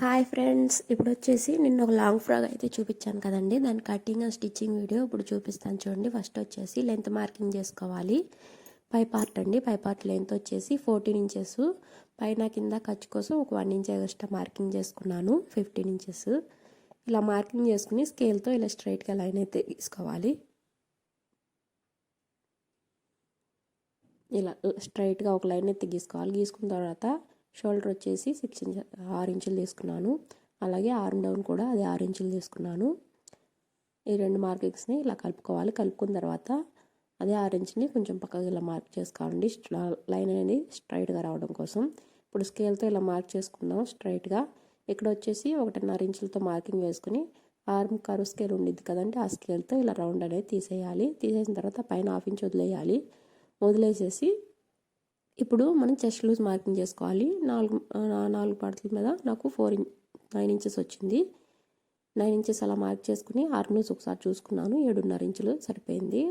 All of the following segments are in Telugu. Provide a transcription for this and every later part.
హాయ్ ఫ్రెండ్స్ ఇప్పుడు వచ్చేసి నిన్న ఒక లాంగ్ ఫ్రాక్ అయితే చూపించాను కదండి. దాని కటింగ్ అండ్ స్టిచ్చింగ్ వీడియో ఇప్పుడు చూపిస్తాను చూడండి. ఫస్ట్ వచ్చేసి లెంత్ మార్కింగ్ చేసుకోవాలి. పై పార్ట్ అండి పై పార్ట్ లెంత్ వచ్చేసి ఫోర్టీన్ ఇంచెస్. పైన కింద ఖర్చు కోసం ఒక వన్ ఇంచ్ ఎక్స్ట్రా మార్కింగ్ చేసుకున్నాను ఫిఫ్టీన్ ఇంచెస్. ఇలా మార్కింగ్ చేసుకుని స్కేల్తో ఇలా స్ట్రైట్గా లైన్ అయితే తీసుకోవాలి. ఇలా స్ట్రైట్గా ఒక లైన్ అయితే గీసుకోవాలి. గీసుకున్న తర్వాత షోల్డర్ వచ్చేసి సిక్స్ ఇంచ్ ఆరు ఇంచులు తీసుకున్నాను. అలాగే ఆర్మ్ డౌన్ కూడా అది ఆరు ఇంచులు తీసుకున్నాను. ఈ రెండు మార్కింగ్స్ని ఇలా కలుపుకోవాలి. కలుపుకున్న తర్వాత అదే ఆరు ఇంచుని కొంచెం పక్కకి ఇలా మార్క్ చేసుకోండి లైన్ అనేది స్ట్రైట్గా రావడం కోసం. ఇప్పుడు స్కేల్తో ఇలా మార్క్ చేసుకుందాం స్ట్రైట్గా. ఇక్కడ వచ్చేసి ఒకటిన్నర ఇంచులతో మార్కింగ్ వేసుకుని ఆర్మ్ కరు స్కేల్ ఉండిద్ది కదండి ఆ స్కేల్తో ఇలా రౌండ్ అనేది తీసేయాలి. తీసేసిన తర్వాత పైన హాఫ్ ఇంచ్ వదిలేయాలి. వదిలేసేసి ఇప్పుడు మనం చెస్ట్ లూజ్ మార్కింగ్ చేసుకోవాలి. నాలుగు నాలుగు పడతల మీద నాకు ఫోర్ నైన్ ఇంచెస్ వచ్చింది. నైన్ ఇంచెస్ అలా మార్క్ చేసుకుని ఆర్మ్ లూజ్ ఒకసారి చూసుకున్నాను. ఏడున్నర ఇంచులు సరిపోయింది.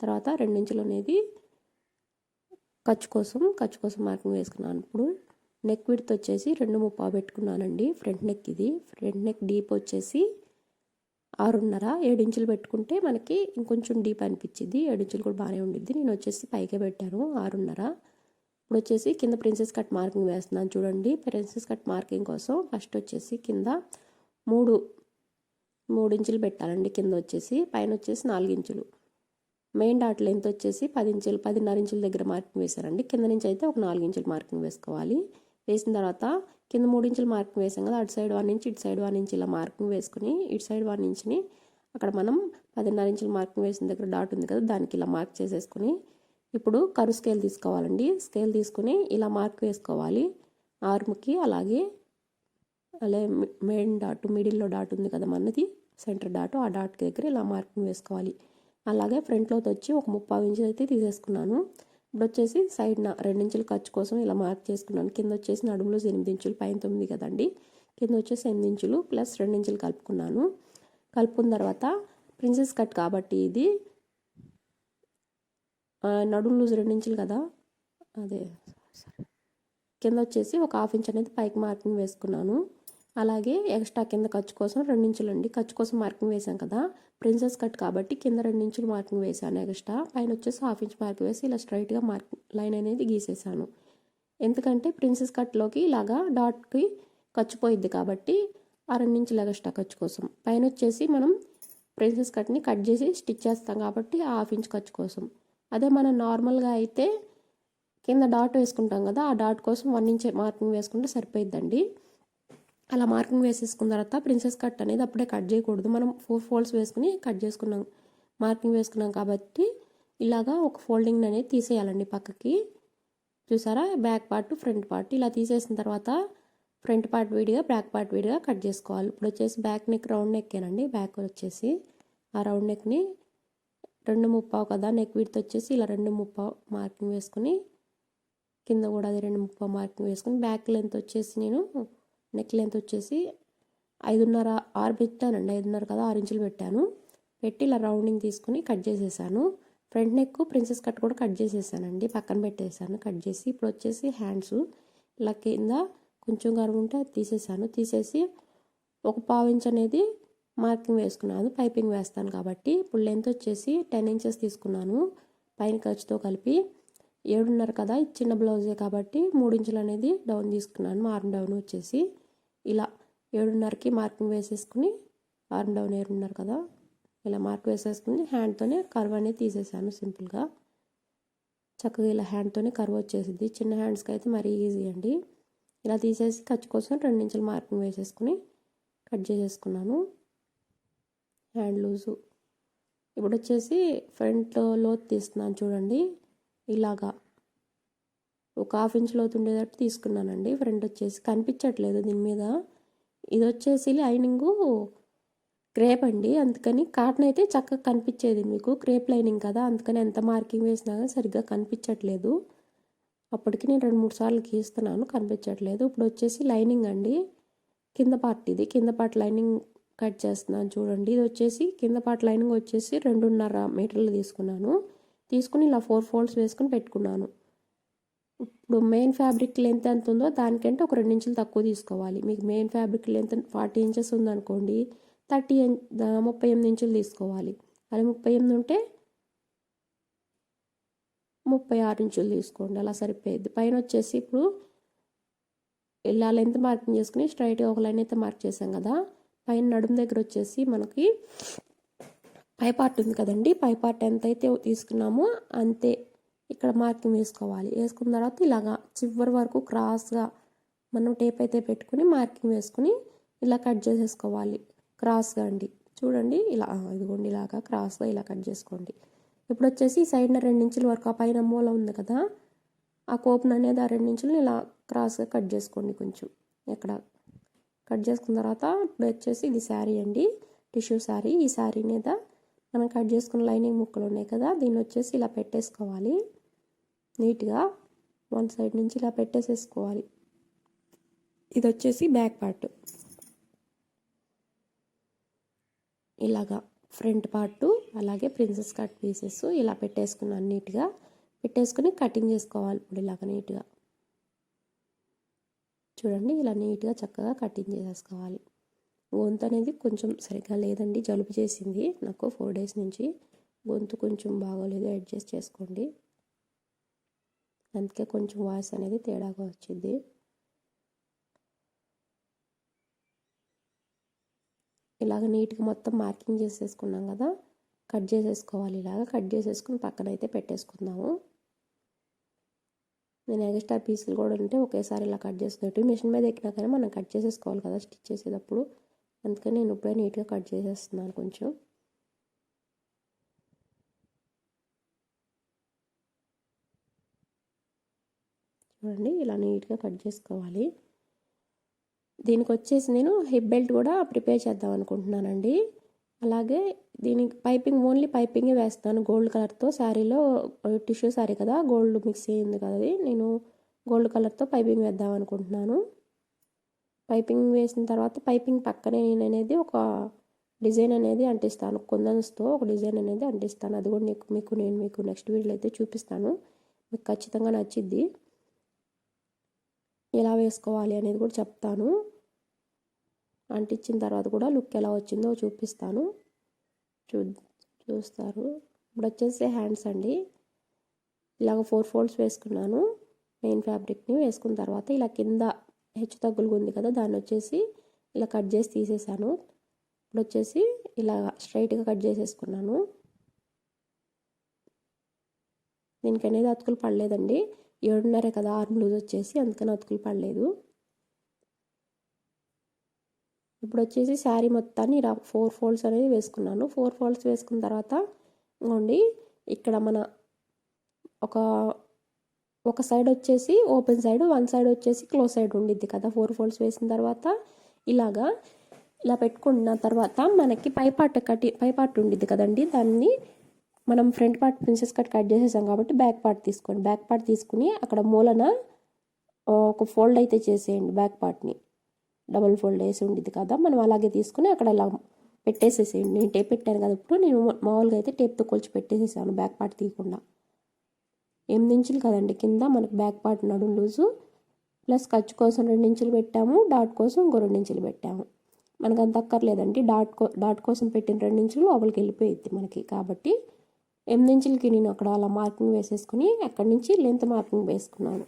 తర్వాత రెండు ఇంచులు అనేది ఖర్చు కోసం ఖర్చు కోసం మార్కింగ్ వేసుకున్నాను. ఇప్పుడు నెక్ విడ్త్ వచ్చేసి రెండు ముప్పా పెట్టుకున్నానండి. ఫ్రంట్ నెక్ ఇది. ఫ్రంట్ నెక్ డీప్ వచ్చేసి ఆరున్నర. ఏడించులు పెట్టుకుంటే మనకి ఇంకొంచెం డీప్ అనిపించింది ఏడు ఇంచులు కూడా బాగానే ఉండిద్ది. నేను వచ్చేసి పైకే పెట్టాను. ఆరున్నర. ఇప్పుడు వచ్చేసి కింద ప్రిన్సెస్ కట్ మార్కింగ్ వేస్తున్నాను చూడండి. ప్రిన్సెస్ కట్ మార్కింగ్ కోసం ఫస్ట్ వచ్చేసి కింద మూడు మూడు ఇంచులు పెట్టాలండి కింద వచ్చేసి. పైన వచ్చేసి నాలుగు ఇంచులు. మెయిన్ డాట్ లెంత్ వచ్చేసి పది ఇంచులు పదిన్నర ఇంచుల దగ్గర మార్కింగ్ వేశారండి. కింద నుంచి అయితే ఒక నాలుగు ఇంచులు మార్కింగ్ వేసుకోవాలి. వేసిన తర్వాత కింద మూడు ఇంచులు మార్కింగ్ వేసాం కదా అటు సైడ్ వన్ ఇంచ్ ఇటు సైడ్ వన్ ఇంచ్ ఇలా మార్కింగ్ వేసుకుని ఇటు సైడ్ వన్ ఇంచ్ని అక్కడ మనం పదిన్నర ఇంచులు మార్కింగ్ వేసిన దగ్గర డాట్ ఉంది కదా దానికి ఇలా మార్క్ చేసేసుకుని ఇప్పుడు కరు స్కేల్ తీసుకోవాలండి. స్కేల్ తీసుకుని ఇలా మార్క్ వేసుకోవాలి. ఆర్మ్కి అలాగే అలాగే మెయిన్ డాట్ మిడిల్లో డాట్ ఉంది కదా మనది సెంటర్ డాట్ ఆ డాట్ దగ్గర ఇలా మార్కింగ్ వేసుకోవాలి. అలాగే ఫ్రంట్లో వచ్చి ఒక ముప్పై ఇంచులు అయితే తీసేసుకున్నాను. ఇప్పుడు వచ్చేసి సైడ్న రెండించుల రెండించులు ఖర్చు కోసం ఇలా మార్క్ చేసుకున్నాను. కింద వచ్చేసి నడుములో ఎనిమిది ఇంచులు పైన తొమ్మిది కదండి. కింద వచ్చేసి ఎనిమిది ఇంచులు ప్లస్ రెండించులు కలుపుకున్నాను. కలుపుకున్న తర్వాత ప్రిన్సెస్ కట్ కాబట్టి ఇది నడుము లూజ్ రెండించులు కదా? అదే కింద వచ్చేసి ఒక హాఫ్ ఇంచ్ అనేది పైకి మార్కింగ్ వేసుకున్నాను. అలాగే ఎక్స్ట్రా కింద ఖర్చు కోసం రెండించులు అండి. ఖర్చు కోసం మార్కింగ్ వేసాం కదా? ప్రిన్సెస్ కట్ కాబట్టి కింద రెండించులు మార్కింగ్ వేసాను ఎక్స్ట్రా. పైన వచ్చేసి హాఫ్ ఇంచ్ మార్కింగ్ వేసి ఇలా స్ట్రైట్గా మార్కింగ్ లైన్ అనేది గీసేసాను ఎందుకంటే ప్రిన్సెస్ కట్లోకి ఇలాగా డాట్కి ఖర్చు పోయిద్ది కాబట్టి ఆ రెండించులు ఎక్స్ట్రా ఖర్చు కోసం. పైన వచ్చేసి మనం ప్రిన్సెస్ కట్ని కట్ చేసి స్టిచ్ చేస్తాం కాబట్టి హాఫ్ ఇంచ్ ఖర్చు కోసం. అదే మనం నార్మల్గా అయితే కింద డాట్ వేసుకుంటాం కదా ఆ డాట్ కోసం వన్ ఇంచ్ మార్కింగ్ వేసుకుంటే సరిపోయిద్దండి. అలా మార్కింగ్ వేసేసుకున్న తర్వాత ప్రిన్సెస్ కట్ అనేది అప్పుడే కట్ చేయకూడదు. మనం ఫోర్ ఫోల్డ్స్ వేసుకుని కట్ చేసుకున్నాం మార్కింగ్ వేసుకున్నాం కాబట్టి ఇలాగా ఒక ఫోల్డింగ్ అనేది తీసేయాలండి పక్కకి. చూసారా? Back part front part. ఇలా తీసేసిన తర్వాత ఫ్రంట్ పార్ట్ విడిగా బ్యాక్ పార్ట్ విడిగా కట్ చేసుకోవాలి. ఇప్పుడు వచ్చేసి బ్యాక్ నెక్ రౌండ్ నెక్కేనండి. బ్యాక్ వచ్చేసి ఆ రౌండ్ నెక్ని రెండు ముప్పావు కదా నెక్ విడ్త్ వచ్చేసి ఇలా రెండు ముప్పావు మార్కింగ్ వేసుకుని కింద కూడా అది రెండు ముప్పావు మార్కింగ్ వేసుకుని బ్యాక్ లెంత్ వచ్చేసి నేను నెక్ లెంత్ వచ్చేసి ఐదున్నర ఆరు పెట్టానండి ఐదున్నర కదా ఆరు ఇంచులు పెట్టాను. పెట్టి ఇలా రౌండింగ్ తీసుకుని కట్ చేసేసాను. ఫ్రంట్ నెక్ ప్రిన్సెస్ కట్ కూడా కట్ చేసేసానండి పక్కన పెట్టేసాను కట్ చేసి ఇప్పుడు వచ్చేసి హ్యాండ్స్ ఇలా కింద కొంచెం గరువు ఉంటే అది తీసేసాను. తీసేసి ఒక పావు ఇంచ్ అనేది మార్కింగ్ వేసుకున్నాను. పైపింగ్ వేస్తాను కాబట్టి ఇప్పుడు లెంత్ వచ్చేసి టెన్ ఇంచెస్ తీసుకున్నాను. పైన ఖర్చుతో కలిపి ఏడున్నర కదా చిన్న బ్లౌజే కాబట్టి మూడు ఇంచులు అనేది డౌన్ తీసుకున్నాను. ఆర్మ్ డౌన్ వచ్చేసి ఇలా ఏడున్నరకి మార్కింగ్ వేసేసుకుని ఆర్మ్ డౌన్ ఏడున్నర కదా ఇలా మార్క్ వేసేసుకుని హ్యాండ్తోనే కర్వ్ అనేది తీసేసాను సింపుల్గా చక్కగా ఇలా హ్యాండ్తోనే కర్వ్ వచ్చేసింది చిన్న హ్యాండ్స్కి అయితే మరీ ఈజీ అండి. ఇలా తీసేసి ఖర్చు కోసం రెండు ఇంచులు మార్కింగ్ వేసేసుకుని కట్ చేసేసుకున్నాను. Hand loose. ఇప్పుడు వచ్చేసి ఫ్రంట్ లోతు తీస్తున్నాను చూడండి. ఇలాగా. ఒక హాఫ్ ఇంచ్ లోతు ఉండేటట్టు తీసుకున్నానండి. ఫ్రంట్ వచ్చేసి కనిపించట్లేదు దీని మీద. ఇది వచ్చేసి లైనింగు క్రేప్ అండి. అందుకని కాటన్ అయితే చక్కగా కనిపించేది మీకు. క్రేప్ లైనింగ్ కదా. అందుకని ఎంత మార్కింగ్ వేసినా సరిగ్గా కనిపించట్లేదు. అప్పటికి నేను రెండు మూడు సార్లు గీస్తున్నాను. కనిపించట్లేదు. ఇప్పుడు వచ్చేసి లైనింగ్ అండి. కింద పార్ట్ ఇది. కింద పార్ట్ లైనింగ్ కట్ చేస్తున్నాను చూడండి. ఇది వచ్చేసి కింద పార్ట్ లైనింగ్ వచ్చేసి రెండున్నర మీటర్లు తీసుకున్నాను. తీసుకుని ఇలా ఫోర్ ఫోల్డ్స్ వేసుకుని పెట్టుకున్నాను. ఇప్పుడు మెయిన్ ఫ్యాబ్రిక్ లెంత్ ఎంత ఉందో దానికంటే ఒక రెండు ఇంచులు తక్కువ తీసుకోవాలి. మీకు main fabric length forty inches ఉందనుకోండి థర్టీ ముప్పై ఎనిమిది ఇంచులు తీసుకోవాలి. అది ముప్పై ఎనిమిది ఉంటే ముప్పై ఆరు ఇంచులు తీసుకోండి. అలా సరిపోయేది. పైన వచ్చేసి ఇప్పుడు ఇలా లెంత్ మార్కింగ్ చేసుకుని స్ట్రైట్గా ఒక లైన్ అయితే మార్క్ చేసాం కదా. పైన నడుము దగ్గర వచ్చేసి మనకి పై పార్ట్ ఉంది కదండి. పై పార్ట్ ఎంత అయితే తీసుకున్నామో అంతే ఇక్కడ మార్కింగ్ వేసుకోవాలి. వేసుకున్న తర్వాత ఇలాగా చివరి వరకు క్రాస్గా మనం టేప్ అయితే పెట్టుకుని మార్కింగ్ వేసుకుని ఇలా కట్ చేసేసుకోవాలి. క్రాస్గా అండి. చూడండి ఇలా ఇదిగోండి ఇలాగా క్రాస్గా ఇలా కట్ చేసుకోండి. ఇప్పుడు వచ్చేసి సైడ్న రెండించుల వరకు ఆ పైన మూల ఉంది కదా ఆ కోపును అనేది ఆ రెండించులు ఇలా క్రాస్గా కట్ చేసుకోండి కొంచెం. ఇక్కడ కట్ చేసుకున్న తర్వాత ఇప్పుడు వచ్చేసి ఇది శారీ అండి. టిష్యూ శారీ. ఈ శారీ మీద మనం కట్ చేసుకున్న లైనింగ్ ముక్కలు ఉన్నాయి కదా దీన్ని వచ్చేసి ఇలా పెట్టేసుకోవాలి. నీట్గా వన్ సైడ్ నుంచి ఇలా పెట్టేసేసుకోవాలి. ఇది వచ్చేసి బ్యాక్ పార్ట్. ఇలాగా ఫ్రంట్ పార్ట్ అలాగే ప్రిన్సెస్ కట్ పీసెస్ ఇలా పెట్టేసుకున్నాను నీట్గా. పెట్టేసుకుని కటింగ్ చేసుకోవాలి. ఇప్పుడు ఇలాగ నీట్గా. చూడండి ఇలా నీట్గా చక్కగా కటింగ్ చేసేసుకోవాలి. గొంతు అనేది కొంచెం సరిగ్గా లేదండి జలుబు చేసింది. నాకు ఫోర్ డేస్ నుంచి గొంతు కొంచెం బాగోలేదు అడ్జస్ట్ చేసుకోండి. అందుకే కొంచెం వాయిస్ అనేది తేడాగా వచ్చింది. ఇలాగ నీట్గా మొత్తం మార్కింగ్ చేసేసుకున్నాం కదా కట్ చేసేసుకోవాలి ఇలాగ. కట్ చేసేసుకుని పక్కన అయితే పెట్టేసుకుందాము. నేను ఎగస్ట్రా పీసులు కూడా ఉంటే ఒకేసారి ఇలా కట్ చేసుకున్నట్టు మిషన్ మీద ఎక్కినా కానీ మనం కట్ చేసేసుకోవాలి కదా స్టిచ్ చేసేటప్పుడు. అందుకని నేను ఇప్పుడే నీట్గా కట్ చేసేస్తున్నాను కొంచెం. చూడండి ఇలా నీట్గా కట్ చేసుకోవాలి. దీనికి వచ్చేసి నేను హిప్ బెల్ట్ కూడా ప్రిపేర్ చేద్దాం అనుకుంటున్నానండి. అలాగే దీనికి పైపింగ్ ఓన్లీ పైపింగే వేస్తాను గోల్డ్ కలర్తో శారీలో టిష్యూ శారీ కదా గోల్డ్ మిక్స్ అయ్యింది కదా అది. నేను గోల్డ్ కలర్తో పైపింగ్ వేద్దాం అనుకుంటున్నాను. పైపింగ్ వేసిన తర్వాత పైపింగ్ పక్కనే నేను అనేది ఒక డిజైన్ అనేది అంటిస్తాను. కుందన్స్తో ఒక డిజైన్ అనేది అంటిస్తాను. అది కూడా నీకు మీకు నేను మీకు నెక్స్ట్ వీడియోలో అయితే చూపిస్తాను. మీకు ఖచ్చితంగా నచ్చిద్ది. ఎలా వేసుకోవాలి అనేది కూడా చెప్తాను. అంటించిన తర్వాత కూడా లుక్ ఎలా వచ్చిందో చూపిస్తాను. చూ చూస్తారు. ఇప్పుడు వచ్చేసి హ్యాండ్స్ అండి. ఇలాగ ఫోర్ ఫోల్డ్స్ వేసుకున్నాను. మెయిన్ ఫ్యాబ్రిక్ని వేసుకున్న తర్వాత ఇలా కింద హెచ్చు తగ్గులుగా ఉంది కదా దాన్ని వచ్చేసి ఇలా కట్ చేసి తీసేసాను. ఇప్పుడు వచ్చేసి ఇలా స్ట్రైట్గా కట్ చేసేసుకున్నాను. దీనికి అనేది అతుకులు పడలేదండి. ఏడున్నరే కదా ఆర్మ్ లూజ్ వచ్చేసి అందుకని అతుకులు పడలేదు. ఇప్పుడు వచ్చేసి శారీ మొత్తాన్ని ఇలా ఫోర్ ఫోల్డ్స్ అనేది వేసుకున్నాను. ఫోర్ ఫోల్డ్స్ వేసుకున్న తర్వాత ఇంకోండి ఇక్కడ మన ఒక ఒక సైడ్ వచ్చేసి ఓపెన్ సైడ్ వన్ సైడ్ వచ్చేసి క్లోజ్ సైడ్ ఉండిద్ది కదా ఫోర్ ఫోల్డ్స్ వేసిన తర్వాత ఇలాగా ఇలా పెట్టుకున్న తర్వాత మనకి పై పార్ట్ కట్టి పై పార్ట్ ఉండిద్ది కదండి. దాన్ని మనం front part princess cut cut చేసేసాం కాబట్టి బ్యాక్ పార్ట్ తీసుకోండి. బ్యాక్ పార్ట్ తీసుకుని అక్కడ మూలన ఒక ఫోల్డ్ అయితే చేసేయండి బ్యాక్ పార్ట్ని. డబుల్ ఫోల్డ్ వేసి ఉండిద్ది కదా మనం అలాగే తీసుకుని అక్కడ ఇలా పెట్టేసేసేయండి. నేను టేప్ పెట్టాను కదా ఇప్పుడు నేను మామూలుగా అయితే టేప్తో కొలిచి పెట్టేసేసాను బ్యాక్ పార్ట్ తీయకుండా. ఎనిమిది ఇంచులు కదండి కింద మనకు బ్యాక్ పార్ట్ నడుం లూజు ప్లస్ ఖర్చు కోసం రెండు ఇంచులు పెట్టాము డాట్ కోసం ఇంకో రెండు ఇంచులు పెట్టాము. మనకు అంత అక్కర్లేదండి డాట్ కో డాట్ కోసం పెట్టిన రెండు ఇంచులు లోపలికి వెళ్ళిపోయిద్ది మనకి. కాబట్టి ఎనిమిది ఇంచులకి నేను అక్కడ అలా మార్కింగ్ వేసేసుకుని అక్కడి నుంచి లెంత్ మార్కింగ్ వేసుకున్నాను.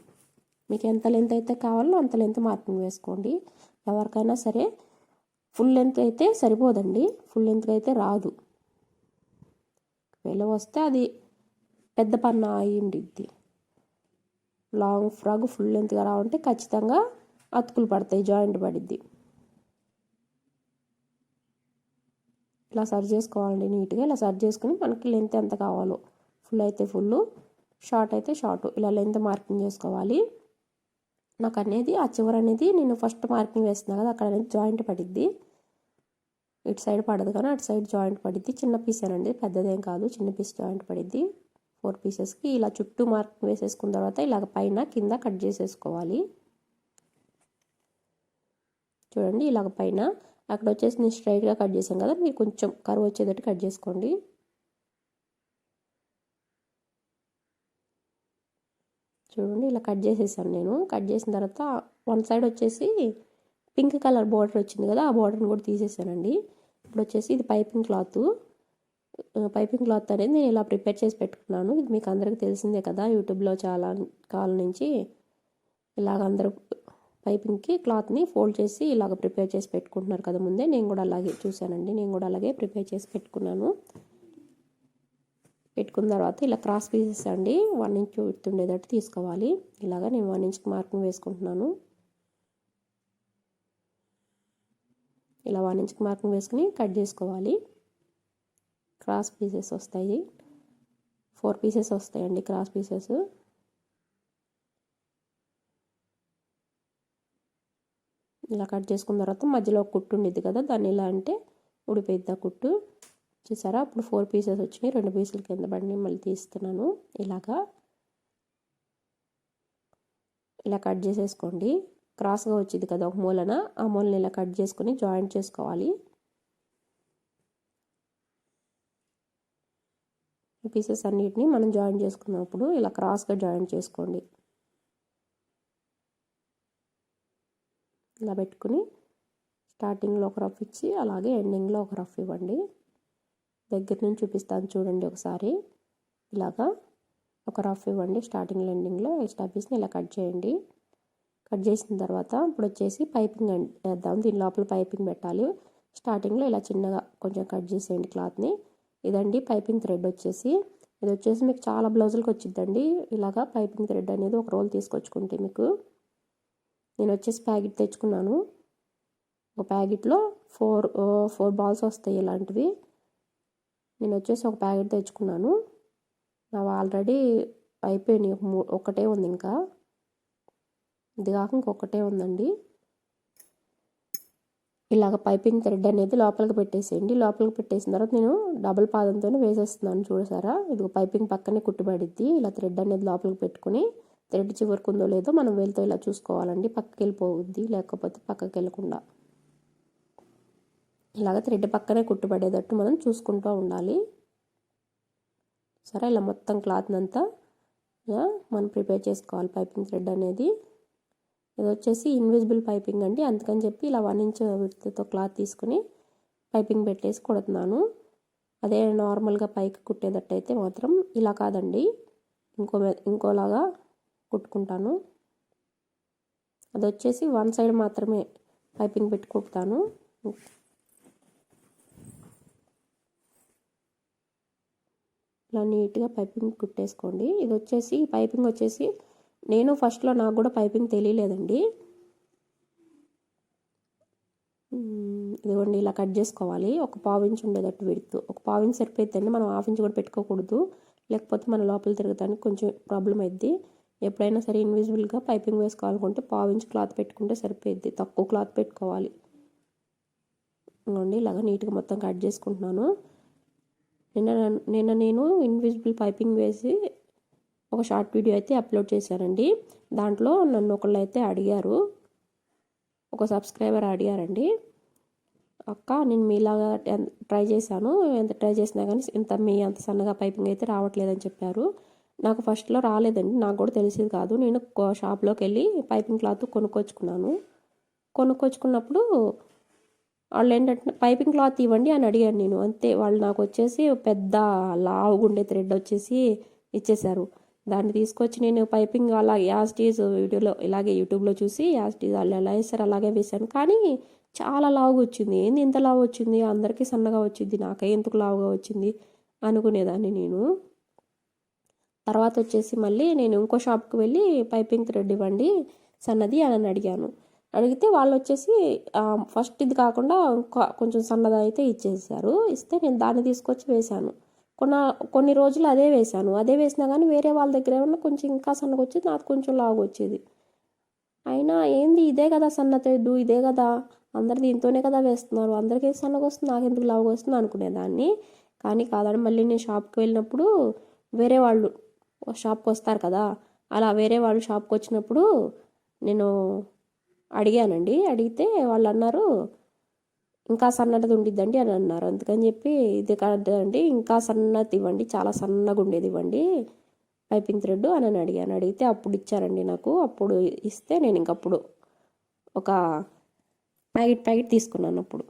మీకు ఎంత లెంత్ అయితే కావాలో అంత లెంత్ మార్కింగ్ వేసుకోండి. ఎవరికైనా సరే ఫుల్ లెంత్ అయితే సరిపోదండి. ఫుల్ లెంత్ అయితే రాదు. ఒకవేళ వస్తే అది పెద్ద పన్న అయి ఉండిద్ది లాంగ్ ఫ్రాక్ ఫుల్ లెంత్గా రావంటే ఖచ్చితంగా అతుకులు పడతాయి జాయింట్ పడిద్ది. ఇలా సర్ చేసుకోవాలండి నీట్గా. ఇలా సర్ చేసుకుని మనకి లెంత్ ఎంత కావాలో. ఫుల్ అయితే ఫుల్ షార్ట్ అయితే షార్ట్ ఇలా లెంత్ మార్కింగ్ చేసుకోవాలి. నాకు అనేది ఆ చివర అనేది నేను ఫస్ట్ మార్కింగ్ వేస్తున్నా కదా అక్కడ అనేది జాయింట్ పడిద్ది. ఇటు సైడ్ పడదు కానీ అటు సైడ్ జాయింట్ పడిద్ది. చిన్న పీస్ అండి పెద్దదేం కాదు చిన్న పీస్ జాయింట్ పడిద్ది. ఫోర్ పీసెస్కి ఇలా చుట్టూ మార్కింగ్ వేసేసుకున్న తర్వాత ఇలాగ పైన కింద కట్ చేసేసుకోవాలి. చూడండి ఇలాగ పైన. అక్కడ వచ్చేసి నేను స్ట్రైట్గా కట్ చేసాం కదా మీరు కొంచెం కరువు వచ్చేటట్టు కట్ చేసుకోండి. చూడండి ఇలా కట్ చేసేసాను నేను. కట్ చేసిన తర్వాత వన్ సైడ్ వచ్చేసి పింక్ కలర్ బార్డర్ వచ్చింది కదా ఆ బార్డర్ని కూడా తీసేసానండి. ఇప్పుడు వచ్చేసి ఇది పైపింగ్ క్లాత్. పైపింగ్ క్లాత్ అనేది నేను ఇలా ప్రిపేర్ చేసి పెట్టుకున్నాను. ఇది మీకు అందరికీ తెలిసిందే కదా యూట్యూబ్లో చాలా కాలం నుంచి ఇలాగ అందరూ పైపింగ్కి క్లాత్ని ఫోల్డ్ చేసి ఇలాగ ప్రిపేర్ చేసి పెట్టుకుంటున్నారు కదా ముందే. నేను కూడా అలాగే చూశానండి. నేను కూడా అలాగే ప్రిపేర్ చేసి పెట్టుకున్నాను. పెట్టుకున్న తర్వాత ఇలా క్రాస్ పీసెస్ అండి వన్ ఇంచ్ విడ్త్ ఉండేటట్టు తీసుకోవాలి. ఇలాగ నేను వన్ ఇంచ్కి మార్కింగ్ వేసుకుంటున్నాను. ఇలా వన్ ఇంచ్కి మార్కింగ్ వేసుకుని కట్ చేసుకోవాలి. క్రాస్ పీసెస్ వస్తాయి. ఫోర్ పీసెస్ వస్తాయండి క్రాస్ పీసెస్. ఇలా కట్ చేసుకున్న తర్వాత మధ్యలో ఒక కుట్టు ఉండేది కదా దాన్ని ఇలా అంటే ఉడిపోయిద్ది ఆ కుట్టు. చూసారా? అప్పుడు ఫోర్ పీసెస్ వచ్చినాయి. రెండు పీసులు కింద పడినాయి మళ్ళీ తీస్తున్నాను. ఇలాగా. ఇలా కట్ చేసేసుకోండి. క్రాస్గా వచ్చింది కదా ఒక మూలన. ఆ మూలని ఇలా కట్ చేసుకొని జాయింట్ చేసుకోవాలి. పీసెస్ అన్నిటిని మనం జాయిన్ చేసుకున్నప్పుడు ఇలా క్రాస్గా జాయిన్ చేసుకోండి. ఇలా పెట్టుకుని స్టార్టింగ్లో ఒక రఫ్ ఇచ్చి అలాగే ఎండింగ్లో ఒక రఫ్ ఇవ్వండి. దగ్గర నుంచి చూపిస్తాను చూడండి ఒకసారి. ఇలాగా ఒక రఫ్ ఇవ్వండి స్టార్టింగ్ ఎండింగ్లో ఎక్స్ట్రా పీస్ని ఇలా కట్ చేయండి. కట్ చేసిన తర్వాత ఇప్పుడు వచ్చేసి పైపింగ్ వేద్దాం. దీని లోపల పైపింగ్ పెట్టాలి. స్టార్టింగ్లో ఇలా చిన్నగా కొంచెం కట్ చేసేయండి క్లాత్ని. ఇదండి పైపింగ్ థ్రెడ్ వచ్చేసి. ఇది వచ్చేసి మీకు చాలా బ్లౌజులకు వచ్చిందండి ఇలాగా పైపింగ్ థ్రెడ్ అనేది ఒక రోల్ తీసుకొచ్చుకుంటే మీకు. నేను వచ్చేసి ప్యాకెట్ తెచ్చుకున్నాను. ఒక ప్యాకెట్లో ఫోర్ ఫోర్ బాల్స్ వస్తాయి ఇలాంటివి. నేను వచ్చేసి ఒక ప్యాకెట్ తెచ్చుకున్నాను. అవి ఆల్రెడీ అయిపోయినాయి. ఒకటే ఉంది ఇంకా. ఇది కాక ఇంకొకటే ఉందండి. ఇలాగ పైపింగ్ థ్రెడ్ అనేది లోపలికి పెట్టేసేయండి. లోపలికి పెట్టేసిన తర్వాత నేను డబుల్ పాదంతో వేసేస్తున్నాను చూసారా? ఇది పైపింగ్ పక్కనే కుట్టుబడిద్ది. ఇలా థ్రెడ్ అనేది లోపలికి పెట్టుకుని థ్రెడ్ చివరికి ఉందో లేదో మనం వెళ్తూ ఇలా చూసుకోవాలండి. పక్కకి వెళ్ళిపోవద్ది. లేకపోతే పక్కకి వెళ్ళకుండా. ఇలాగ థ్రెడ్ పక్కనే కుట్టుబడేటట్టు మనం చూసుకుంటూ ఉండాలి. సరే ఇలా మొత్తం క్లాత్ అంతా మనం ప్రిపేర్ చేసుకోవాలి పైపింగ్ థ్రెడ్ అనేది. ఇది వచ్చేసి ఇన్విజిబుల్ పైపింగ్ అండి. అందుకని చెప్పి ఇలా వన్ ఇంచ్ విడ్త్తో క్లాత్ తీసుకుని పైపింగ్ పెట్టేసి కొడుతున్నాను. అదే నార్మల్గా పైకి కుట్టేటట్టయితే మాత్రం ఇలా కాదండి. ఇంకో ఇంకోలాగా కుట్టుకుంటాను. అది వచ్చేసి వన్ సైడ్ మాత్రమే పైపింగ్ పెట్టి కుడతాను ఇలా నీట్గా పైపింగ్ కుట్టేసుకోండి. ఇది వచ్చేసి పైపింగ్ వచ్చేసి నేను ఫస్ట్లో నాకు కూడా పైపింగ్ తెలియలేదండి. ఇదిగోండి ఇలా కట్ చేసుకోవాలి. ఒక పావు ఇంచ్ ఉండేటట్టు పెడుతూ ఒక పావు ఇంచ్ సరిపోతుందండి మనం హాఫ్ ఇంచ్ కూడా పెట్టుకోకూడదు. లేకపోతే మన లోపల తిరగడానికి కొంచెం ప్రాబ్లం అయింది ఎప్పుడైనా సరే ఇన్విజిబుల్గా పైపింగ్ వేసుకోవాలనుకుంటే పావు ఇంచ్ క్లాత్ పెట్టుకుంటే సరిపోయిద్ది. తక్కువ క్లాత్ పెట్టుకోవాలి. ఇదిగోండి ఇలాగ నీట్గా మొత్తం కట్ చేసుకుంటున్నాను. నిన్న నిన్న నేను ఇన్విజిబుల్ పైపింగ్ వేసి ఒక షార్ట్ వీడియో అయితే అప్లోడ్ చేశానండి దాంట్లో నన్ను ఒకళ్ళు అయితే అడిగారు. ఒక సబ్స్క్రైబర్ అడిగారండి. అక్క నేను మీలాగా ట్రై చేశాను. ఎంత ట్రై చేసినా కానీ ఇంత మీ అంత సన్నగా పైపింగ్ అయితే రావట్లేదని చెప్పారు. నాకు ఫస్ట్లో రాలేదండి. నాకు కూడా తెలిసేది కాదు. నేను షాప్లోకి వెళ్ళి పైపింగ్ క్లాత్ కొనుక్కొచ్చుకున్నాను. కొనుక్కొచ్చుకున్నప్పుడు వాళ్ళు ఏంటంటే పైపింగ్ క్లాత్ ఇవ్వండి అని అడిగాను నేను. అంతే వాళ్ళు నాకు వచ్చేసి పెద్ద లావుగుండే థ్రెడ్ వచ్చేసి ఇచ్చేశారు. దాన్ని తీసుకొచ్చి నేను పైపింగ్ అలా యాస్టీజ్ వీడియోలో ఇలాగే యూట్యూబ్లో చూసి యాస్టీజ్ వాళ్ళు ఎలా వేస్తారు అలాగే వేశాను. కానీ చాలా లావుగా వచ్చింది. ఏంది ఇంత లావు వచ్చింది? అందరికీ సన్నగా వచ్చింది. నాకే ఎందుకు లావుగా వచ్చింది? అనుకునేదాన్ని నేను. తర్వాత వచ్చేసి మళ్ళీ నేను ఇంకో షాప్కి వెళ్ళి పైపింగ్ థ్రెడ్ ఇవ్వండి సన్నది అని అడిగాను. అడిగితే వాళ్ళు వచ్చేసి ఫస్ట్ ఇది కాకుండా కొంచెం సన్నది అయితే ఇచ్చేసారు. ఇస్తే నేను దాన్ని తీసుకొచ్చి వేశాను. కొన్న కొన్ని రోజులు అదే వేశాను. అదే వేసినా కానీ వేరే వాళ్ళ దగ్గర ఏమన్నా కొంచెం ఇంకా సన్నగా వచ్చేది నాకు కొంచెం లాగు వచ్చేది అయినా ఏంది ఇదే కదా సన్న ఇదే కదా? అందరు దీంతోనే కదా వేస్తున్నారు. అందరికీ సన్నగా వస్తుంది నాకు ఎందుకు లావుగా వస్తుంది అనుకునేదాన్ని. కానీ కాదని మళ్ళీ నేను షాప్కి వెళ్ళినప్పుడు వేరే వాళ్ళు షాప్కి వస్తారు కదా అలా వేరే వాళ్ళు షాప్కి వచ్చినప్పుడు నేను అడిగానండి. అడిగితే వాళ్ళు అన్నారు ఇంకా సన్నది ఉండిద్దండి అని అన్నారు. అందుకని చెప్పి ఇది కాదండి ఇంకా సన్నది ఇవ్వండి చాలా సన్నగా ఉండేది ఇవ్వండి పైపింగ్ థ్రెడ్ అని అని అడిగాను. అడిగితే అప్పుడు ఇచ్చారండి నాకు. అప్పుడు ఇస్తే నేను ఇంకప్పుడు ఒక ప్యాకెట్ ప్యాకెట్ తీసుకున్నాను అప్పుడు.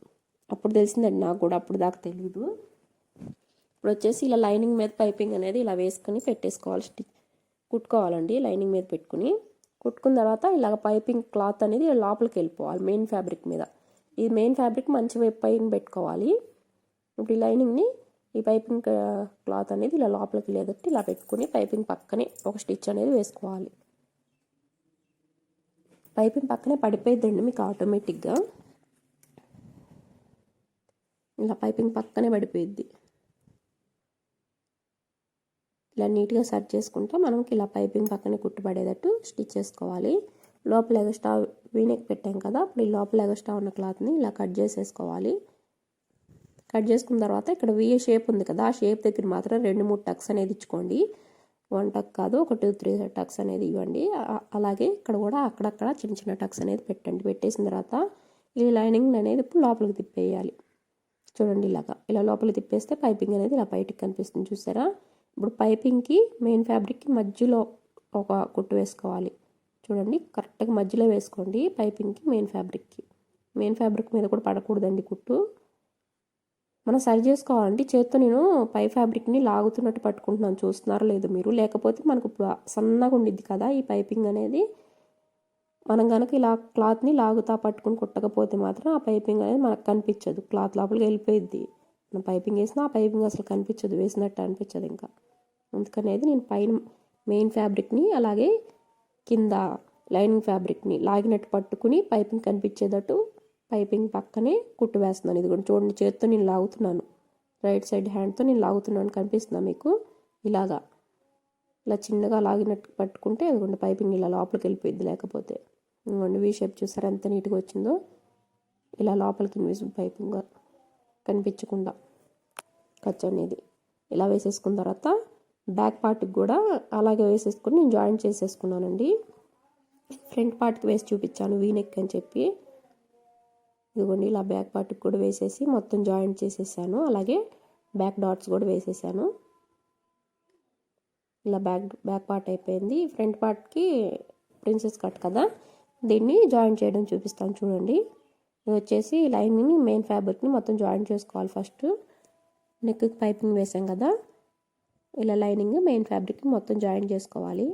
అప్పుడు తెలిసిందండి నాకు కూడా. అప్పుడు దాకా తెలియదు ఇప్పుడు వచ్చేసి ఇలా లైనింగ్ మీద పైపింగ్ అనేది ఇలా వేసుకొని పెట్టేసుకోవాలి. స్టిచ్ కుట్టుకోవాలండి లైనింగ్ మీద పెట్టుకుని. కుట్టుకున్న తర్వాత ఇలాగ పైపింగ్ క్లాత్ అనేది లోపలికి వెళ్ళిపోవాలి మెయిన్ ఫ్యాబ్రిక్ మీద. ఈ మెయిన్ ఫ్యాబ్రిక్ మంచి వైపు పైన పెట్టుకోవాలి. ఇప్పుడు ఈ లైనింగ్ని ఈ పైపింగ్ క్లాత్ అనేది ఇలా లోపలికి లేదట్టి ఇలా పెట్టుకుని పైపింగ్ పక్కనే ఒక స్టిచ్ అనేది వేసుకోవాలి. పైపింగ్ పక్కనే పడిపోయిద్దండి మీకు ఆటోమేటిక్గా ఇలా పైపింగ్ పక్కనే పడిపోయిద్ది. ఇలా నీట్గా సెట్ చేసుకుంటే మనకి ఇలా పైపింగ్ పక్కనే కుట్టుపడేటట్టు స్టిచ్ చేసుకోవాలి. లోపల ఎగస్ట్రా వీనెక్ పెట్టాం కదా అప్పుడు ఈ లోపల ఎగస్ట్రా ఉన్న క్లాత్ని ఇలా కట్ చేసేసుకోవాలి. కట్ చేసుకున్న తర్వాత ఇక్కడ విఏ షేప్ ఉంది కదా ఆ షేప్ దగ్గర మాత్రం రెండు మూడు టక్స్ అనేది ఇచ్చుకోండి. వన్ టక్ కాదు ఒక టూ త్రీ టక్స్ అనేది ఇవ్వండి. అలాగే ఇక్కడ కూడా అక్కడక్కడ చిన్న చిన్న టక్స్ అనేది పెట్టండి. పెట్టేసిన తర్వాత ఈ లైనింగ్ అనేది ఇప్పుడు లోపలికి తిప్పేయాలి. చూడండి ఇలాగా. ఇలా లోపలికి తిప్పేస్తే పైపింగ్ అనేది ఇలా బయటికి కనిపిస్తుంది. చూసారా? ఇప్పుడు పైపింగ్కి మెయిన్ ఫ్యాబ్రిక్కి మధ్యలో ఒక కుట్టు వేసుకోవాలి. చూడండి కరెక్ట్గా మధ్యలో వేసుకోండి పైపింగ్కి మెయిన్ ఫ్యాబ్రిక్కి. మెయిన్ ఫ్యాబ్రిక్ మీద కూడా పడకూడదండి కుట్టు. మనం సరి చేసుకోవాలంటే చేత్తో నేను పై ఫ్యాబ్రిక్ని లాగుతున్నట్టు పట్టుకుంటున్నాను. చూస్తున్నారో లేదు మీరు. లేకపోతే మనకు సన్నగా ఉండిద్ది కదా ఈ పైపింగ్ అనేది. మనం కనుక ఇలా క్లాత్ని లాగుతా పట్టుకుని కుట్టకపోతే మాత్రం ఆ పైపింగ్ అనేది మనకు కనిపించదు. క్లాత్ లోపలికి వెళ్ళిపోయిద్ది. మనం పైపింగ్ వేసినా ఆ పైపింగ్ అసలు కనిపించదు. వేసినట్టు అనిపించదు ఇంకా. అందుకని అయితే నేను పైన మెయిన్ ఫ్యాబ్రిక్ని అలాగే కింద లైనింగ్ ఫ్యాబ్రిక్ని లాగినట్టు పట్టుకుని పైపింగ్ కనిపించేటట్టు పైపింగ్ పక్కనే కుట్టు వేస్తున్నాను. ఇది కూడా చూడండి చేత్తో నేను లాగుతున్నాను. రైట్ సైడ్ హ్యాండ్తో నేను లాగుతున్నాను. కనిపిస్తుందా మీకు? ఇలాగా. ఇలా చిన్నగా లాగినట్టు పట్టుకుంటే అదిగోండి పైపింగ్ ఇలా లోపలికి వెళ్ళిపోయింది లేకపోతే. ఇదిగోండి వీ షేప్ చూసారా ఎంత నీట్గా వచ్చిందో? ఇలా లోపలికి ఇన్విజిబుల్ పైపింగ్ కనిపించకుండా. ఖర్చు అనేది ఇలా వేసేసుకున్న తర్వాత బ్యాక్ పార్ట్కి కూడా అలాగే వేసేసుకుని నేను జాయింట్ చేసేసుకున్నానండి. ఫ్రంట్ పార్ట్కి వేసి చూపించాను వీనెక్ అని చెప్పి. ఇదిగోండి ఇలా బ్యాక్ పార్ట్కి కూడా వేసేసి మొత్తం జాయింట్ చేసేసాను. అలాగే బ్యాక్ డాట్స్ కూడా వేసేసాను. ఇలా బ్యాక్ బ్యాక్ పార్ట్ అయిపోయింది. ఫ్రంట్ పార్ట్కి ప్రిన్సెస్ కట్ కదా? దీన్ని జాయింట్ చేయడం చూపిస్తాను చూడండి. ఇది వచ్చేసి లైనింగ్ని మెయిన్ ఫ్యాబ్రిక్ని మొత్తం జాయింట్ చేసుకోవాలి ఫస్ట్. నెక్ పైపింగ్ వేసాం కదా. ఇలా లైనింగ్ మెయిన్ ఫ్యాబ్రిక్ మొత్తం జాయిన్ చేసుకోవాలి.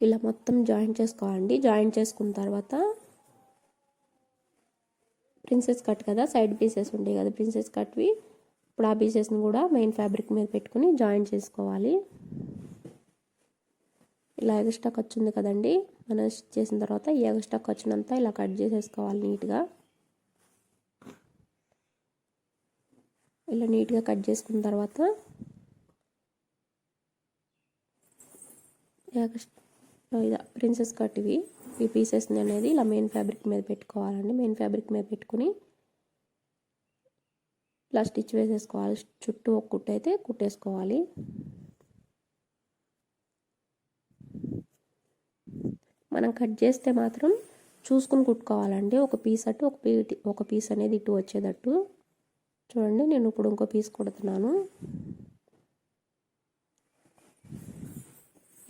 ఇలా మొత్తం జాయిన్ చేసుకోవాలండి. జాయిన్ చేసుకున్న తర్వాత ప్రిన్సెస్ కట్ కదా సైడ్ పీసెస్ ఉంటాయి కదా ప్రిన్సెస్ కట్వి ఇప్పుడు ఆ పీసెస్ని కూడా మెయిన్ ఫ్యాబ్రిక్ మీద పెట్టుకుని జాయింట్ చేసుకోవాలి. ఇలా ఎగస్ట్రా ఖర్చు ఉంది కదండి. మనం స్టిచ్ చేసిన తర్వాత ఈ ఎగస్ట్రా ఖర్చునంతా ఇలా కట్ చేసేసుకోవాలి నీట్గా. ఇలా నీట్గా కట్ చేసుకున్న తర్వాత ఇదా ప్రిన్సెస్ కట్ ఇవి ఈ పీసెస్ని అనేది ఇలా మెయిన్ ఫ్యాబ్రిక్ మీద పెట్టుకోవాలండి. మెయిన్ ఫ్యాబ్రిక్ మీద పెట్టుకుని ఇలా స్టిచ్ వేసేసుకోవాలి. చుట్టూ ఒక కుట్టు అయితే కుట్టేసుకోవాలి. మనం కట్ చేస్తే మాత్రం చూసుకుని కుట్టుకోవాలండి. ఒక పీస్ అటు ఒక పీ ఒక పీస్ అనేది ఇటు వచ్చేటట్టు. చూడండి నేను ఇప్పుడు ఇంకో పీస్ కుడుతున్నాను.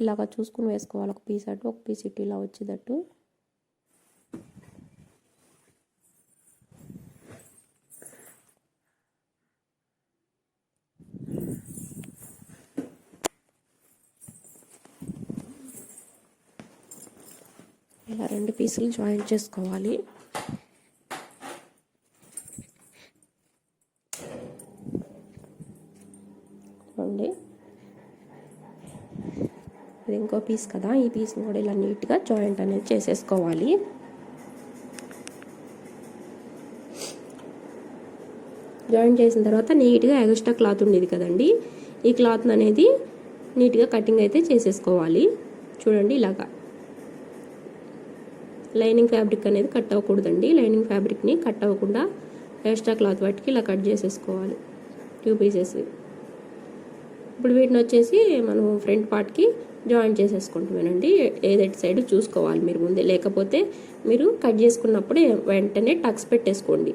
ఇలాగ చూసుకుని వేసుకోవాలి. ఒక పీస్ అటు ఒక పీస్ ఇటు ఇలా వచ్చేటట్టు. ఇలా రెండు పీసులు జాయిన్ చేసుకోవాలి. చూడండి ఇది ఇంకో పీస్ కదా ఈ పీస్ని కూడా ఇలా నీట్గా జాయింట్ అనేది చేసేసుకోవాలి. జాయింట్ చేసిన తర్వాత నీట్గా ఎగస్ట్రా క్లాత్ ఉండేది కదండి ఈ క్లాత్ అనేది నీట్గా కటింగ్ అయితే చేసేసుకోవాలి. చూడండి ఇలాగా. లైనింగ్ ఫ్యాబ్రిక్ అనేది కట్ అవ్వకూడదండి. లైనింగ్ ఫ్యాబ్రిక్ని కట్ అవ్వకుండా ఎక్స్ట్రా క్లాత్ వాటికి ఇలా కట్ చేసేసుకోవాలి. టూ పీసెస్ ఇప్పుడు వీటిని వచ్చేసి మనం ఫ్రంట్ పార్ట్కి జాయిన్ చేసేసుకుంటామేనండి. ఏదైతే సైడ్ చూసుకోవాలి మీరు ముందే. లేకపోతే మీరు కట్ చేసుకున్నప్పుడే వెంటనే టక్స్ పెట్టేసుకోండి.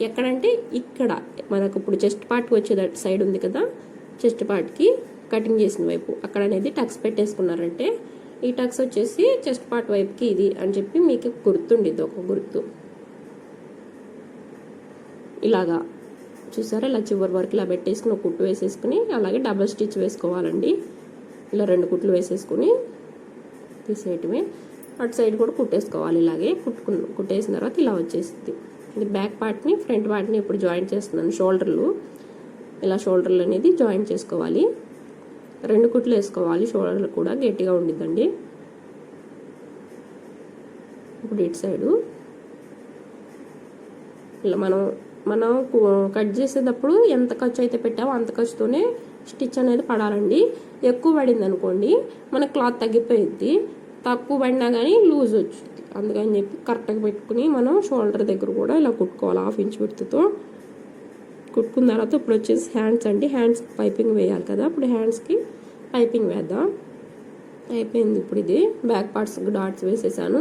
ఎక్కడంటే ఇక్కడ మనకు ఇప్పుడు చెస్ట్ పార్ట్కి వచ్చే సైడ్ ఉంది కదా. చెస్ట్ పార్ట్కి కటింగ్ చేసిన వైపు అక్కడ అనేది టక్స్ పెట్టేసుకున్నారంటే ఈ టక్స్ వచ్చేసి చెస్ట్ పార్ట్ వైపుకి ఇది అని చెప్పి మీకు గుర్తుండిద్ది ఒక గుర్తు. ఇలాగా చూసారా? ఇలా చివరి వరకు ఇలా పెట్టేసుకుని ఒక కుట్టు వేసేసుకుని అలాగే డబల్ స్టిచ్ వేసుకోవాలండి. ఇలా రెండు కుట్లు వేసేసుకుని తీసేయటమే. అటు సైడ్ కూడా కుట్టేసుకోవాలి ఇలాగే. కుట్టుకు కుట్టేసిన తర్వాత ఇలా వచ్చేసింది ఇది బ్యాక్ పార్ట్ని ఫ్రంట్ పార్ట్ని ఇప్పుడు జాయిన్ చేస్తున్నాను షోల్డర్లు ఇలా షోల్డర్లు అనేది జాయిన్ చేసుకోవాలి. రెండు కుట్లు వేసుకోవాలి. షోల్డర్లు కూడా గట్టిగా ఉండిద్దండి. ఇప్పుడు ఇటు సైడు. ఇలా మనం మనం కట్ చేసేటప్పుడు ఎంత ఖర్చు అయితే పెట్టామో అంత ఖర్చుతోనే స్టిచ్ అనేది పడాలండి. ఎక్కువ పడింది అనుకోండి మన క్లాత్ తగ్గిపోయిద్ది. తక్కువ పడినా కానీ లూజ్ వచ్చింది అందుకని చెప్పి కరెక్ట్గా పెట్టుకుని మనం షోల్డర్ దగ్గర కూడా ఇలా కుట్టుకోవాలి. హాఫ్ ఇంచ్ విడుతుతో. కుట్టుకున్న తర్వాత ఇప్పుడు వచ్చేసి హ్యాండ్స్ అండి. హ్యాండ్స్ పైపింగ్ వేయాలి కదా. ఇప్పుడు హ్యాండ్స్కి పైపింగ్ వేద్దాం. అయిపోయింది ఇప్పుడు ఇది. బ్యాక్ పార్ట్స్ డాట్స్ వేసేసాను.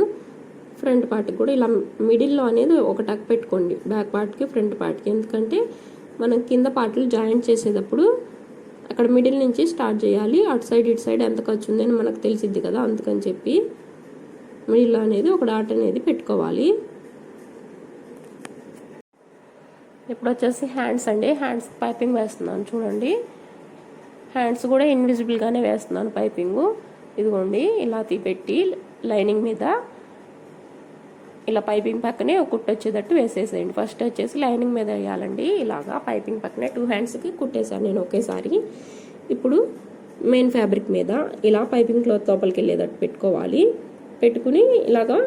ఫ్రంట్ పార్ట్కి కూడా ఇలా మిడిల్లో అనేది ఒక టక్ పెట్టుకోండి. బ్యాక్ పార్ట్కి ఫ్రంట్ పార్ట్కి ఎందుకంటే మనం కింద పార్ట్లు జాయింట్ చేసేటప్పుడు అక్కడ మిడిల్ నుంచి స్టార్ట్ చేయాలి. అటు సైడ్ ఇటు సైడ్ ఎంత ఖర్చు ఉందని మనకు తెలిసిద్ది కదా. అందుకని చెప్పి మిడిల్లో అనేది ఒక డాట్ అనేది పెట్టుకోవాలి. ఇప్పుడు వచ్చేసి హ్యాండ్స్ అండి. హ్యాండ్స్ పైపింగ్ వేస్తున్నాను చూడండి. హ్యాండ్స్ కూడా ఇన్విజిబుల్గానే వేస్తున్నాను పైపింగ్. ఇదిగోండి ఇలా తీపెట్టి లైనింగ్ మీద ఇలా పైపింగ్ పక్కనే ఒక కుట్టు వచ్చేటట్టు వేసేసేయండి. ఫస్ట్ వచ్చేసి లైనింగ్ మీద వేయాలండి. ఇలాగా పైపింగ్ పక్కనే టూ హ్యాండ్స్కి కుట్టేశాను నేను ఒకేసారి. ఇప్పుడు మెయిన్ ఫ్యాబ్రిక్ మీద ఇలా పైపింగ్ క్లాత్ లోపలికి వెళ్ళేటట్టు పెట్టుకోవాలి. పెట్టుకుని ఇలాగా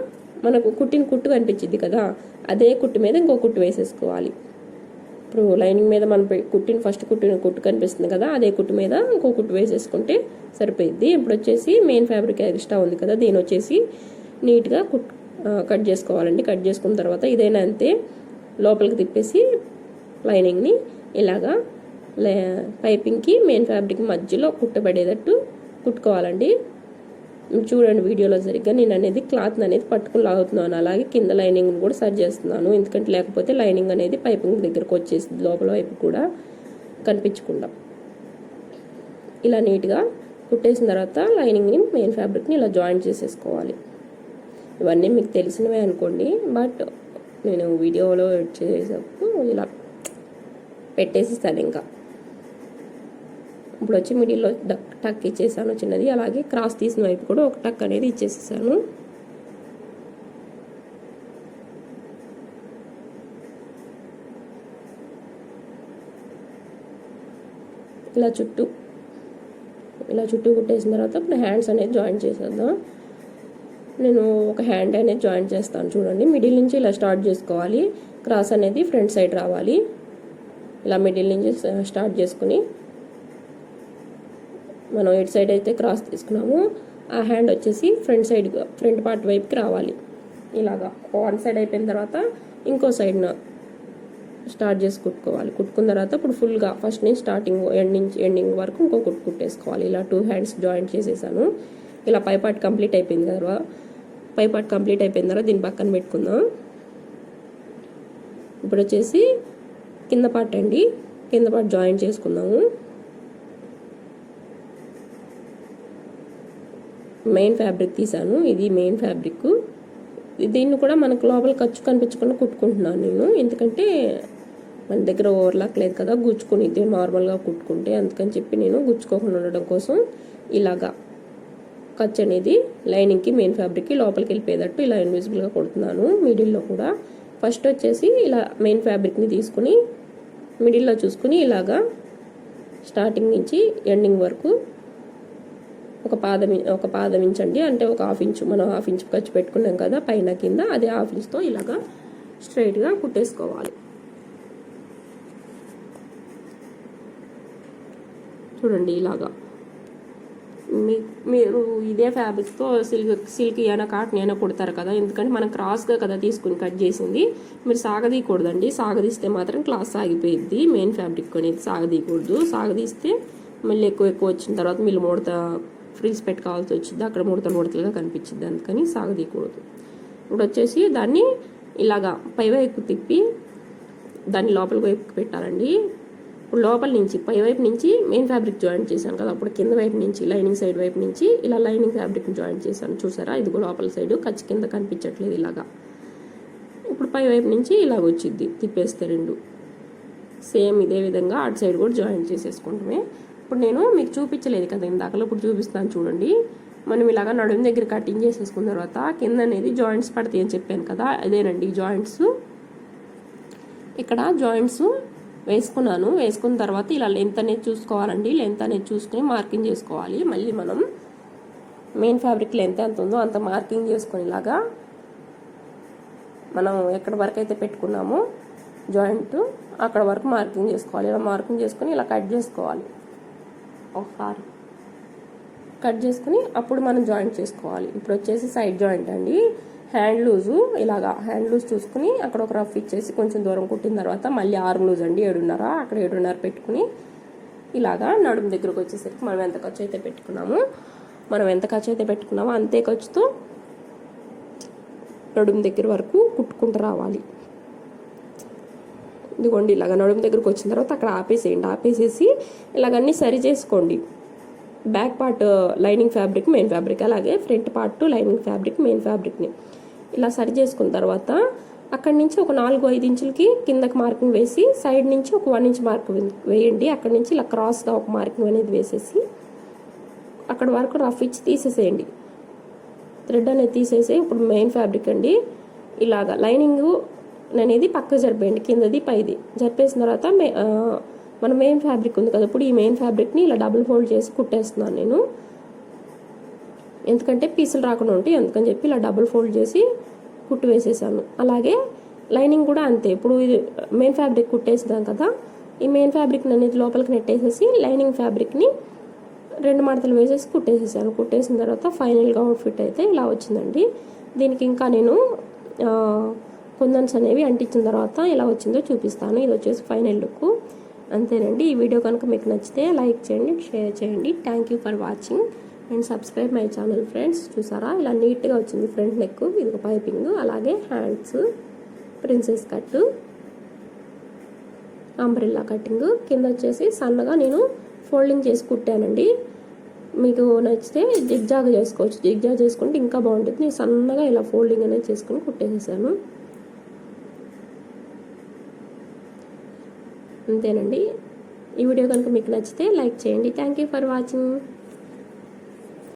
మనకు కుట్టిన కుట్టు కనిపించింది కదా అదే కుట్టు మీద ఇంకో కుట్టు వేసేసుకోవాలి. ఇప్పుడు లైనింగ్ మీద మనం కుట్టిన ఫస్ట్ కుట్టిన కుట్టు కనిపిస్తుంది కదా అదే కుట్టు మీద ఇంకో కుట్టు వేసేసుకుంటే సరిపోయిద్ది. ఇప్పుడు వచ్చేసి మెయిన్ ఫ్యాబ్రిక్ ఎక్స్ట్రా ఉంది కదా దీని వచ్చేసి నీట్గా కుట్ కట్ చేసుకోవాలండి. కట్ చేసుకున్న తర్వాత ఇదైనా అంతే లోపలికి తిప్పేసి లైనింగ్ని ఇలాగా లే పైపింగ్కి మెయిన్ ఫ్యాబ్రిక్ మధ్యలో కుట్టబడేటట్టు కుట్టుకోవాలండి. చూడండి వీడియోలో సరిగ్గా నేను అనేది క్లాత్ అనేది పట్టుకుని లాగుతున్నాను. అలాగే కింద లైనింగ్ని కూడా సెట్ చేస్తున్నాను. ఎందుకంటే లేకపోతే లైనింగ్ అనేది పైపింగ్ దగ్గరకు వచ్చేసింది లోపల వైపు కూడా కనిపించకుండా. ఇలా నీట్గా కుట్టేసిన తర్వాత లైనింగ్ని మెయిన్ ఫ్యాబ్రిక్ని ఇలా జాయిన్ చేసేసుకోవాలి. ఇవన్నీ మీకు తెలిసినవే అనుకోండి. బట్ నేను వీడియోలో చేసేటప్పుడు ఇలా పెట్టేసిస్తాను ఇంకా. ఇప్పుడు వచ్చి మిడిల్లో డక్ టక్ ఇచ్చేసాను చిన్నది. అలాగే క్రాస్ తీసిన వైపు కూడా ఒక టక్ అనేది ఇచ్చేసేసాను. ఇలా చుట్టూ ఇలా చుట్టూ కుట్టేసిన తర్వాత ఇప్పుడు హ్యాండ్స్ అనేది జాయిన్ చేసేద్దాం. నేను ఒక హ్యాండ్ అనేది జాయిన్ చేస్తాను చూడండి. మిడిల్ నుంచి ఇలా స్టార్ట్ చేసుకోవాలి. క్రాస్ అనేది ఫ్రంట్ సైడ్ రావాలి. ఇలా మిడిల్ నుంచి స్టార్ట్ చేసుకుని మనం ఎటు సైడ్ అయితే క్రాస్ తీసుకున్నాము. ఆ హ్యాండ్ వచ్చేసి ఫ్రంట్ సైడ్ ఫ్రంట్ పార్ట్ వైపుకి రావాలి. ఇలాగా వన్ సైడ్ అయిపోయిన తర్వాత ఇంకో సైడ్న స్టార్ట్ చేసి కుట్టుకోవాలి. కుట్టుకున్న తర్వాత ఇప్పుడు ఫుల్గా ఫస్ట్ నుంచి స్టార్టింగ్ ఎండ్ నుంచి ఎండింగ్ వరకు ఇంకో కుట్టు కుట్టేసుకోవాలి. ఇలా టూ హ్యాండ్స్ జాయింట్ చేసేసాను. ఇలా పై పార్ట్ కంప్లీట్ అయిపోయింది తర్వాత పై పార్ట్ కంప్లీట్ అయిపోయిన తర్వాత దీన్ని పక్కన పెట్టుకుందాం. ఇప్పుడు వచ్చేసి కింద పార్ట్ అండి. కింద పార్ట్ జాయింట్ చేసుకుందాము. మెయిన్ ఫ్యాబ్రిక్ తీసాను ఇది మెయిన్ ఫ్యాబ్రిక్ దీన్ని కూడా మనకు లోపల ఖర్చు కనిపించకుండా కుట్టుకుంటున్నాను నేను. ఎందుకంటే మన దగ్గర ఓవర్లాక్ లేదు కదా గుచ్చుకుని ఇది నార్మల్గా కుట్టుకుంటే. అందుకని చెప్పి నేను గుచ్చుకోకుండా ఉండడం కోసం ఇలాగా ఖర్చు అనేది లైనింగ్కి మెయిన్ ఫ్యాబ్రిక్కి లోపలికి వెళ్ళిపోయేటట్టు ఇలా ఇన్విజిబుల్గా కుడుతున్నాను. మిడిల్లో కూడా. ఫస్ట్ వచ్చేసి ఇలా మెయిన్ ఫ్యాబ్రిక్ని తీసుకుని మిడిల్లో చూసుకుని ఇలాగా స్టార్టింగ్ నుంచి ఎండింగ్ వరకు ఒక పాదం ఒక పాదం ఇంచ్ అండి. అంటే ఒక హాఫ్ ఇంచ్ మనం హాఫ్ ఇంచ్ ఖర్చు పెట్టుకున్నాం కదా పైన కింద అదే హాఫ్ ఇంచ్తో ఇలాగా స్ట్రైట్గా కుట్టేసుకోవాలి. చూడండి ఇలాగా. మీ మీరు ఇదే ఫ్యాబ్రిక్తో సిల్క్ సిల్క్ అయినా కాటన్ అయినా కుడతారు కదా. ఎందుకంటే మనం క్రాస్గా కదా తీసుకుని కట్ చేసింది. మీరు సాగదీయకూడదండి. సాగదీస్తే మాత్రం క్లాస్ సాగిపోయిద్ది. మెయిన్ ఫ్యాబ్రిక్ అనేది సాగదీయకూడదు. సాగదీస్తే మళ్ళీ ఎక్కువ ఎక్కువ వచ్చిన తర్వాత మీరు మూడత ఫ్రీజ్ పెట్టుకోవాల్సి వచ్చింది. అక్కడ ముడతలు ముడతలుగా కనిపించింది. అందుకని సాగదీయకూడదు. ఇప్పుడు వచ్చేసి దాన్ని ఇలాగా పైవైపు తిప్పి దాన్ని లోపల వైపు పెట్టాలండి. ఇప్పుడు లోపల నుంచి పై వైపు నుంచి మెయిన్ ఫ్యాబ్రిక్ జాయింట్ చేశాను కదా. అప్పుడు కింద వైపు నుంచి లైనింగ్ సైడ్ వైపు నుంచి ఇలా లైనింగ్ ఫ్యాబ్రిక్ జాయింట్ చేశాను. చూసారా? ఇది లోపల సైడ్ ఖర్చు కింద కనిపించట్లేదు ఇలాగా. ఇప్పుడు పై వైపు నుంచి ఇలాగ వచ్చింది. తిప్పేస్తే రెండు. సేమ్ ఇదే విధంగా అటు సైడ్ కూడా జాయింట్ చేసేసుకుంటామే. ఇప్పుడు నేను మీకు చూపించలేదు కదా ఇందాకలో ఇప్పుడు చూపిస్తాను చూడండి. మనం ఇలాగ నడుము దగ్గర కటింగ్ చేసేసుకున్న తర్వాత కింద అనేది జాయింట్స్ పడతాయి అని చెప్పాను కదా అదేనండి జాయింట్స్ ఇక్కడ జాయింట్స్ వేసుకున్నాను. వేసుకున్న తర్వాత ఇలా లెంత్ అనేది చూసుకోవాలండి. లెంత్ అనేది చూసుకుని మార్కింగ్ చేసుకోవాలి. మళ్ళీ మనం మెయిన్ ఫ్యాబ్రిక్ లెంత్ ఎంత ఉందో అంత మార్కింగ్ చేసుకుని ఇలాగా మనం ఎక్కడి వరకు అయితే పెట్టుకున్నామో జాయింట్ అక్కడ వరకు మార్కింగ్ చేసుకోవాలి. ఇలా మార్కింగ్ చేసుకొని ఇలా కట్ చేసుకోవాలి. ఒకసారి కట్ చేసుకుని అప్పుడు మనం జాయింట్ చేసుకోవాలి. ఇప్పుడు వచ్చేసి సైడ్ జాయింట్ అండి. హ్యాండ్ లూజు ఇలాగా హ్యాండ్ లూజ్ చూసుకుని అక్కడ ఒక రఫ్ ఇచ్చేసి కొంచెం దూరం కుట్టిన తర్వాత మళ్ళీ ఆర్మ్ లూజ్ అండి ఏడున్నర. అక్కడ ఏడున్నర పెట్టుకుని ఇలాగా నడుము దగ్గరకు వచ్చేసరికి మనం ఎంత ఖర్చు అయితే పెట్టుకున్నామో మనం ఎంత ఖర్చు అయితే పెట్టుకున్నామో అంతే ఖర్చుతో నడుము దగ్గర వరకు కుట్టుకుంటూ రావాలి. ఇదిగోండి ఇలాగ నడుము దగ్గరకు వచ్చిన తర్వాత అక్కడ ఆపేసేయండి. ఆపేసేసి ఇలాగన్నీ సరి చేసుకోండి. Back part lining fabric main fabric అలాగే front part lining fabric main ఫ్యాబ్రిక్ని ఇలా సరి చేసుకున్న తర్వాత అక్కడి నుంచి ఒక నాలుగు ఐదు ఇంచులకి కిందకి మార్కింగ్ వేసి సైడ్ నుంచి ఒక వన్ ఇంచ్ మార్క్ వేయండి. అక్కడి నుంచి ఇలా క్రాస్గా ఒక మార్కింగ్ అనేది వేసేసి అక్కడ వరకు రఫ్ ఇచ్చి తీసేసేయండి. థ్రెడ్ అనేది తీసేసి ఇప్పుడు మెయిన్ ఫ్యాబ్రిక్ అండి. ఇలాగా లైనింగ్ అనేది పక్క జరిపేయండి కిందది పైది. జరిపేసిన తర్వాత మే- మన మెయిన్ ఫ్యాబ్రిక్ ఉంది కదా ఇప్పుడు ఈ మెయిన్ ఫ్యాబ్రిక్ని ఇలా డబుల్ ఫోల్డ్ చేసి కుట్టేస్తున్నాను నేను. ఎందుకంటే పీసులు రాకుండా ఉంటాయి అందుకని చెప్పి ఇలా డబుల్ ఫోల్డ్ చేసి కుట్టు వేసేసాను. అలాగే లైనింగ్ కూడా అంతే. ఇప్పుడు ఇది మెయిన్ ఫ్యాబ్రిక్ కుట్టేసినాం కదా ఈ మెయిన్ ఫ్యాబ్రిక్ అనేది లోపలికి నెట్టేసేసి లైనింగ్ ఫ్యాబ్రిక్ని రెండు మడతలు వేసేసి కుట్టేసేసాను. కుట్టేసిన తర్వాత ఫైనల్గా అవుట్ఫిట్ అయితే ఇలా వచ్చిందండి. దీనికి ఇంకా నేను కుందన్స్ అనేవి అంటించిన తర్వాత ఎలా వచ్చిందో చూపిస్తాను. ఇది వచ్చేసి ఫైనల్ లుక్. అంతేనండి. ఈ వీడియో కనుక మీకు నచ్చితే లైక్ చేయండి షేర్ చేయండి. Thank you for watching and subscribe my channel friends చూసారా? ఇలా నీట్గా వచ్చింది ఫ్రంట్ నెక్. ఇది ఒక పైపింగ్. అలాగే hands. Princess cut umbrella cutting కింద వచ్చేసి సన్నగా నేను ఫోల్డింగ్ చేసి కుట్టానండి. మీకు నచ్చితే జిగ్జాగ్ చేసుకోవచ్చు. జిగ్జాగ్ చేసుకుంటే ఇంకా బాగుంటుంది. నేను సన్నగా ఇలా ఫోల్డింగ్ అనేది చేసుకుని కుట్టేసేసాను. అంతేనండి. ఈ వీడియో కనుక మీకు నచ్చితే లైక్ చేయండి. Thank you for watching